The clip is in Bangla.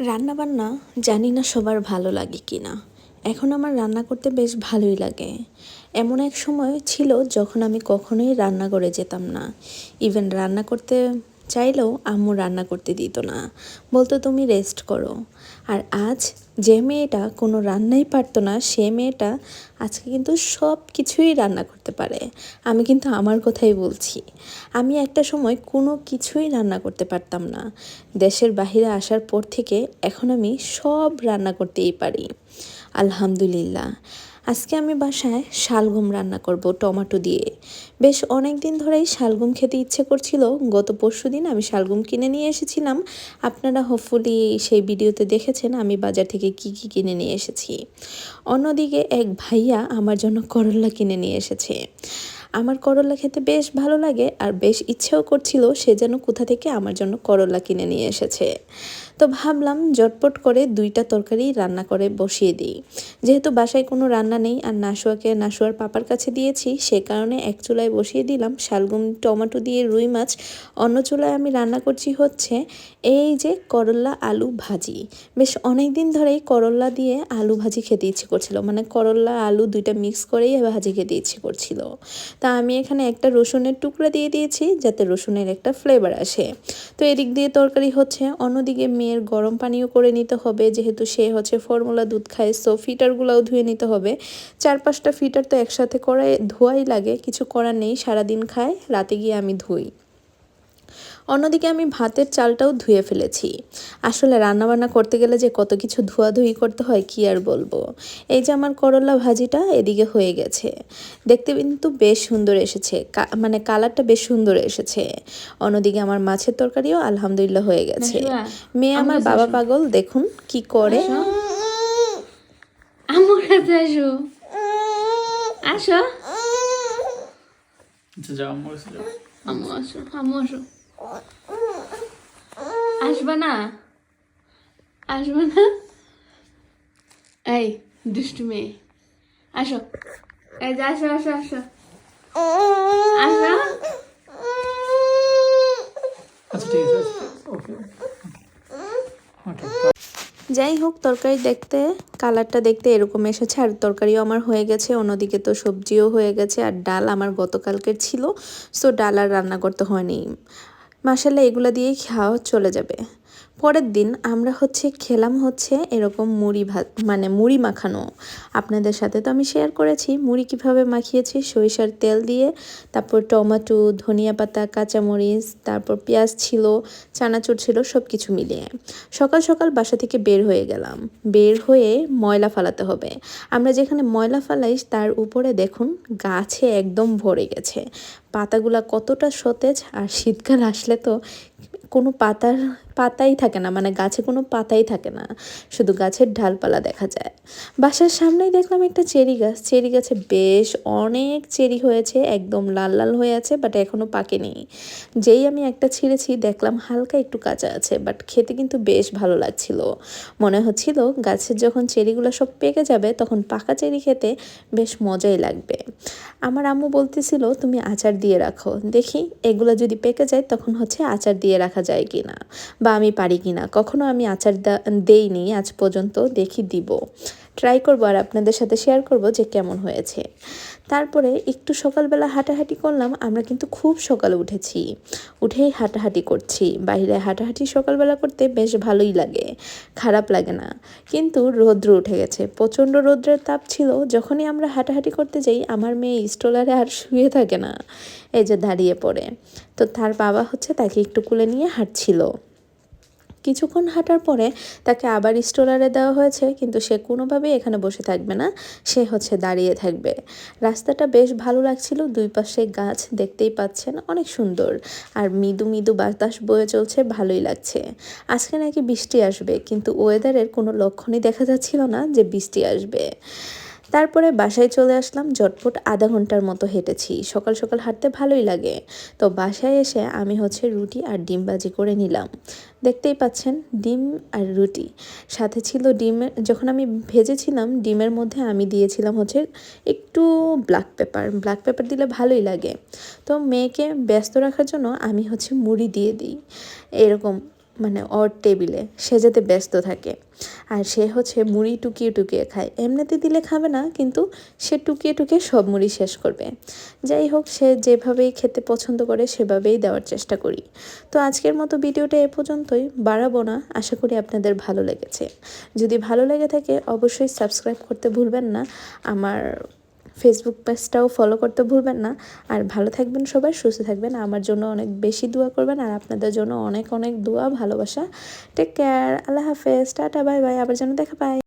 রান্নাবান্না জানি না সবার ভালো লাগে কি না এখন আমার রান্না করতে বেশ ভালোই লাগে। এমন এক সময় ছিল যখন আমি কখনোই রান্না করে যেতাম না। ইভেন রান্না করতে চাইলেও আম্মু রান্না করতে দিত না। বলতো, তুমি রেস্ট করো। আর আজ যে মেয়েটা কোনো রান্নাই পারতো না, সে মেয়েটা আজকে কিন্তু সব কিছুই রান্না করতে পারে। আমি কিন্তু আমার কথাই বলছি। আমি একটা সময় কোনো কিছুই রান্না করতে পারতাম না। দেশের বাহিরে আসার পর থেকে এখন আমি সব রান্না করতেই পারি। আলহামদুলিল্লাহ। আজকে আমি বাসায় শালগম রান্না করব টমেটো দিয়ে। বেশ অনেক দিন ধরেই শালগম খেতে ইচ্ছে করছিল। গত পরশু দিন আমি শালগম কিনে নিয়ে এসেছিলাম। আপনারা হোপফুলি সেই ভিডিওতে দেখেছেন আমি বাজার থেকে কি কি কিনে নিয়ে এসেছি। অন্যদিকে এক ভাইয়া আমার জন্য করল্লা কিনে নিয়ে এসেছে। আমার করলা খেতে বেশ ভালো লাগে আর বেশ ইচ্ছেও করছিল সে যেন কোথা থেকে আমার জন্য করলা কিনে নিয়ে এসেছে। তো ভাবলাম জটপট করে দুইটা তরকারি রান্না করে বসিয়ে দিই। যেহেতু বাসায় কোনো রান্না নেই আর নাশুয়াকে নাশুয়ার পাপার কাছে দিয়েছি, সে কারণে এক চুলায় বসিয়ে দিলাম শালগম, টমেটো দিয়ে রুই মাছ। অন্য চুলায় আমি রান্না করছি হচ্ছে এই যে করল্লা আলু ভাজি। বেশ অনেক দিন ধরেই করল্লা দিয়ে আলু ভাজি খেতে ইচ্ছে করছিল। মানে করল্লা আলু দুইটা মিক্স করেই ভাজি খেতে ইচ্ছে করছিল। তা আমি এখানে একটা রসুনের টুকরা দিয়ে দিয়েছি, যাতে রসুনের একটা ফ্লেভার আসে। তো এদিক দিয়ে তরকারি হচ্ছে, অন্যদিকে মেয়ের গরম পানিও করে নিতে হবে, যেহেতু সে হচ্ছে ফর্মুলা দুধ খায় সো ফিটারগুলোও ধুয়ে নিতে হবে। চার পাঁচটা ফিটার তো একসাথে করাই ধোয়াই লাগে, কিছু করার নেই, সারাদিন খায়, রাতে গিয়ে আমি ধুই। অন্যদিকে আমি ভাতের চালটাও ধুয়ে ফেলেছি। আসলে রান্নাবান্না করতে গেলে যে কত কিছু ধোয়াধুয়ি করতে হয় কি আর বলব? এই যে আমার করলা ভাজিটা এদিকে হয়ে গেছে। দেখতে কিন্তু বেশ সুন্দর এসেছে। মানে কালারটা বেশ সুন্দর এসেছে। অন্যদিকে আমার মাছের তরকারিও আলহামদুলিল্লাহ হয়ে গেছে। মেয়ে আমার বাবা পাগল দেখুন কি করে। আমার কাছে আসো। আসো। আচ্ছা যাও আমার কাছে যাও। আম্মু আসো আম্মু আসো। আসবা না? আসবা না? এই দুষ্টু মেয়ে। আসো। এই যে আসো আসো আসো। আসো। আচ্ছা ঠিক আছে ওকে ওকে যাই হোক তরকারি দেখতে কালারটা দেখতে এরকম এসেছে। আর তরকারিও আমার হয়ে গেছে অন্যদিকে তো সবজিও হয়ে গেছে। আর ডাল আমার গতকালকের ছিল। সো ডাল আর রান্না করতে হয়নি। মাসাল্লাহ এগুলো দিয়েই খাওয়া চলে যাবে। পরের দিন আমরা হচ্ছে খেলাম হচ্ছে এরকম মুড়ি ভাত মানে মুড়ি মাখানো। আপনাদের সাথে তো আমি শেয়ার করেছি, মুড়ি কীভাবে মাখিয়েছি, সরিষার তেল দিয়ে, তারপর টমেটো, ধনিয়া পাতা, কাঁচামরিচ, তারপর পেঁয়াজ ছিল, চানাচুর ছিল সব কিছু মিলিয়ে। সকাল সকাল বাসা থেকে বের হয়ে গেলাম। বের হয়ে ময়লা ফালাতে হবে। আমরা যেখানে ময়লা ফালাই, তার উপরে দেখুন গাছে একদম ভরে গেছে। পাতাগুলা কতটা সতেজ, আর শীতকাল আসলে তো কোনো পাতার পাতাই থাকে না মানে গাছে কোনো পাতাই থাকে না, শুধু গাছের ডালপালা দেখা যায়। বাসার সামনেই দেখলাম একটা চেরি গাছ, চেরি গাছে বেশ অনেক চেরি হয়েছে, একদম লাল লাল হয়ে আছে বাট এখনও পাকেনি যেই আমি একটা ছিঁড়েছি, দেখলাম হালকা একটু কাঁচা আছে বাট খেতে কিন্তু বেশ ভালো লাগছিল। মনে হচ্ছিল গাছের যখন চেরিগুলো সব পেকে যাবে, তখন পাকা চেরি খেতে বেশ মজাই লাগবে। আমার আম্মু বলতেছিল, তুমি আচার দিয়ে রাখো, দেখি এগুলো যদি পেকে যায়, তখন হচ্ছে আচার দিয়ে রাখা যায় কি না আমি পারি কি না, কখনো আমি আচার দেইনি, আজ পর্যন্ত দেখি দিব। ট্রাই করব আর আপনাদের সাথে শেয়ার করব যে কেমন হয়েছে। তারপরে একটু সকালবেলা হাঁটাহাঁটি করলাম, আমরা কিন্তু খুব সকালে উঠেছি। উঠেই হাঁটাহাঁটি করছি। বাইরে হাঁটাহাঁটি সকালবেলা করতে বেশ ভালোই লাগে, খারাপ লাগে না। কিন্তু রৌদ্র উঠে গেছে। প্রচণ্ড রৌদ্রের তাপ ছিল। যখনই আমরা হাঁটাহাঁটি করতে যাই, আমার মেয়ে স্টোলারে আর শুয়ে থাকে না, এই যে দাঁড়িয়ে পড়ে। তো তার বাবা হচ্ছে তাকে একটু কুলে নিয়ে হাঁটছিল। কিছুক্ষণ হাঁটার পরে তাকে আবার স্টোলারে দেওয়া হয়েছে, কিন্তু সে কোনোভাবেই এখানে বসে থাকবে না, সে হচ্ছে দাঁড়িয়ে থাকবে। রাস্তাটা বেশ ভালো লাগছিল, দুই পাশে গাছ দেখতেই পাচ্ছেন, অনেক সুন্দর। আর মৃদু মৃদু বাতাস বয়ে চলছে, ভালোই লাগছে। আজকে নাকি বৃষ্টি আসবে, কিন্তু ওয়েদারের কোনো লক্ষণই দেখা যাচ্ছিল না যে বৃষ্টি আসবে। তারপরে বাসায় চলে আসলাম জটপট আধা ঘণ্টার মতো হেঁটেছি। সকাল সকাল হাঁটতে ভালোই লাগে। তো বাসায় এসে আমি হচ্ছে রুটি আর ডিম বাজি করে নিলাম। দেখতেই পাচ্ছেন, ডিম আর রুটি। সাথে ছিল ডিমের, যখন আমি ভেজেছিলাম, ডিমের মধ্যে আমি দিয়েছিলাম হচ্ছে একটু ব্ল্যাক পেপার ব্ল্যাক পেপার দিলে ভালোই লাগে। তো মেয়েকে ব্যস্ত রাখার জন্য আমি হচ্ছে মুড়ি দিয়ে দিই। এরকম মানে ওর টেবিলে, সে যাতে ব্যস্ত থাকে। আর সে হচ্ছে মুড়ি টুকিয়ে টুকিয়ে খায়। এমনিতে দিলে খাবে না, কিন্তু সে টুকিয়ে টুকিয়ে সব মুড়ি শেষ করবে। যাই হোক, সে যেভাবেই খেতে পছন্দ করে, সেভাবেই দেওয়ার চেষ্টা করি। তো আজকের মতো ভিডিওটা এ পর্যন্তই। বাড়াবো না, আশা করি আপনাদের ভালো লেগেছে। যদি ভালো লেগে থাকে, অবশ্যই সাবস্ক্রাইব করতে ভুলবেন না। আমার ফেসবুক পেজটাও ফলো করতে ভুলবেন না। আর ভালো থাকবেন সবাই, সুস্থ থাকবেন। আমার জন্য অনেক বেশি দোয়া করবেন আর আপনাদের জন্য অনেক অনেক দোয়া, ভালোবাসা। টেক কেয়ার আল্লাহ হাফেজ, টাটা বাই বাই আবার যেন দেখা পাই